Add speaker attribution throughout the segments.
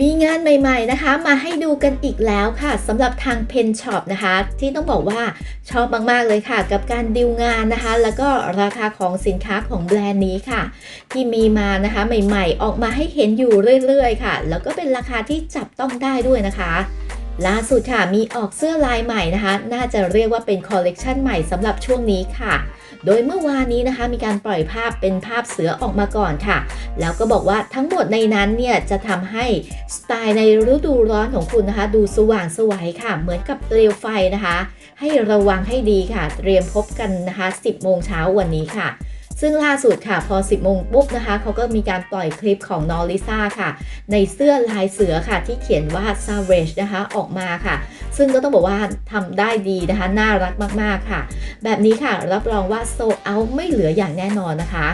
Speaker 1: มีงานใหม่ๆนะคะ มาให้ดูกันอีกแล้วค่ะสำหรับทาง Pen Shop นะคะ ที่ต้องบอกว่าชอบมากๆเลยค่ะ กับการดิวงานนะคะ แล้วก็ราคาของสินค้าของแบรนด์นี้ค่ะ ที่มีมานะคะใหม่ๆ ออกมาให้เห็นอยู่เรื่อยๆ ค่ะ แล้วก็เป็นราคาที่จับต้องได้ด้วยนะคะ ล่าสุดค่ะมีออกเสื้อลายใหม่นะคะ น่าจะเรียกว่าเป็นคอลเลกชันใหม่สำหรับช่วงนี้ค่ะ โดยเมื่อวานนี้นะคะมีการปล่อยภาพเป็นภาพเสือออกมาก่อนค่ะ แล้วก็บอกว่าทั้งหมดในนั้นเนี่ยจะทำให้สไตล์ในฤดูร้อนของคุณนะคะ ดูสว่างสวัยค่ะ เหมือนกับเปลวไฟนะคะ ให้ระวังให้ดีค่ะ เตรียมพบกันนะคะ 10 โมงเช้าวันนี้ค่ะ ซึ่งล่าสุดค่ะพอ 10โมงปุ๊บนะคะเขาก็มีการปล่อยคลิปของนอริซ่าค่ะ ในเสื้อลายเสือค่ะ ที่เขียนว่า Savage นะคะออกมาค่ะ ซึ่งก็ต้องบอกว่าทำได้ดีนะคะ น่ารักมากๆค่ะ แบบนี้ค่ะรับรองว่าโซเอาไม่เหลืออย่างแน่นอนนะคะ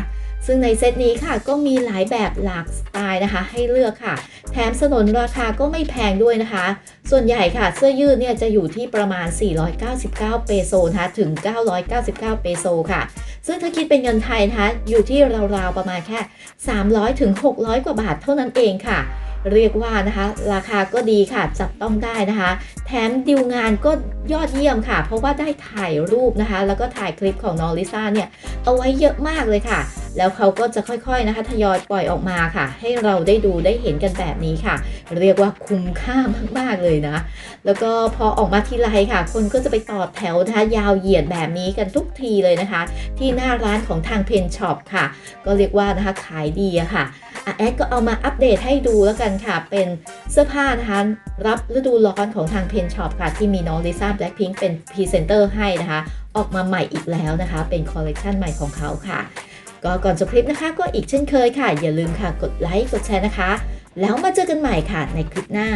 Speaker 1: ซึ่งในเซตนี้ค่ะก็มีหลายแบบหลากสไตล์นะคะ ให้เลือกค่ะ แถมสนนราคาก็ไม่แพงด้วยนะคะ ส่วนใหญ่ค่ะเสื้อยืดเนี่ยจะอยู่ที่ประมาณ 499 เปโซนะคะถึง 999 เปโซค่ะ ซึ่งถ้าคิดเป็นเงินไทยนะคะอยู่ที่ราวๆประมาณแค่ 300ถึง600 กว่าบาทเท่านั้นเองค่ะ เรียกว่านะคะ ราคาก็ดีค่ะจับต้องได้นะคะ แถมดิวงานก็ยอดเยี่ยมค่ะ เพราะว่าได้ถ่ายรูปนะคะ แล้วก็ถ่ายคลิปของนอริซ่าเนี่ยเอาไว้เยอะมากเลยค่ะ แล้วเขาก็จะค่อยๆนะคะทยอยปล่อยออกมาค่ะ ให้เราได้ดูได้เห็นกันแบบนี้ค่ะ เรียกว่าคุ้มค่ามากๆเลยนะ แล้วก็พอออกมาทีไรค่ะ คนก็จะไปต่อแถวนะคะยาวเหยียดแบบนี้กันทุกทีเลยนะคะ ที่หน้าร้านของทางเพนช็อปค่ะ ก็เรียกว่านะคะขายดีอะค่ะ แอดก็เอามาอัปเดตให้ดูแล้วกันค่ะ เป็นเสื้อผ้านะคะรับฤดูร้อนของทางเพนช็อปค่ะ ที่มีน้องลิซ่าแบล็คพิงค์เป็นพรีเซนเตอร์ให้นะคะ ออกมาใหม่อีกแล้วนะคะ เป็นคอลเลกชันใหม่ของเขาค่ะ ก็ก่อนจบคลิปนะคะ ก็อีกเช่นเคยค่ะ อย่าลืมค่ะกดไลค์กดแชร์นะคะ แล้วมาเจอกันใหม่ค่ะในคลิปหน้า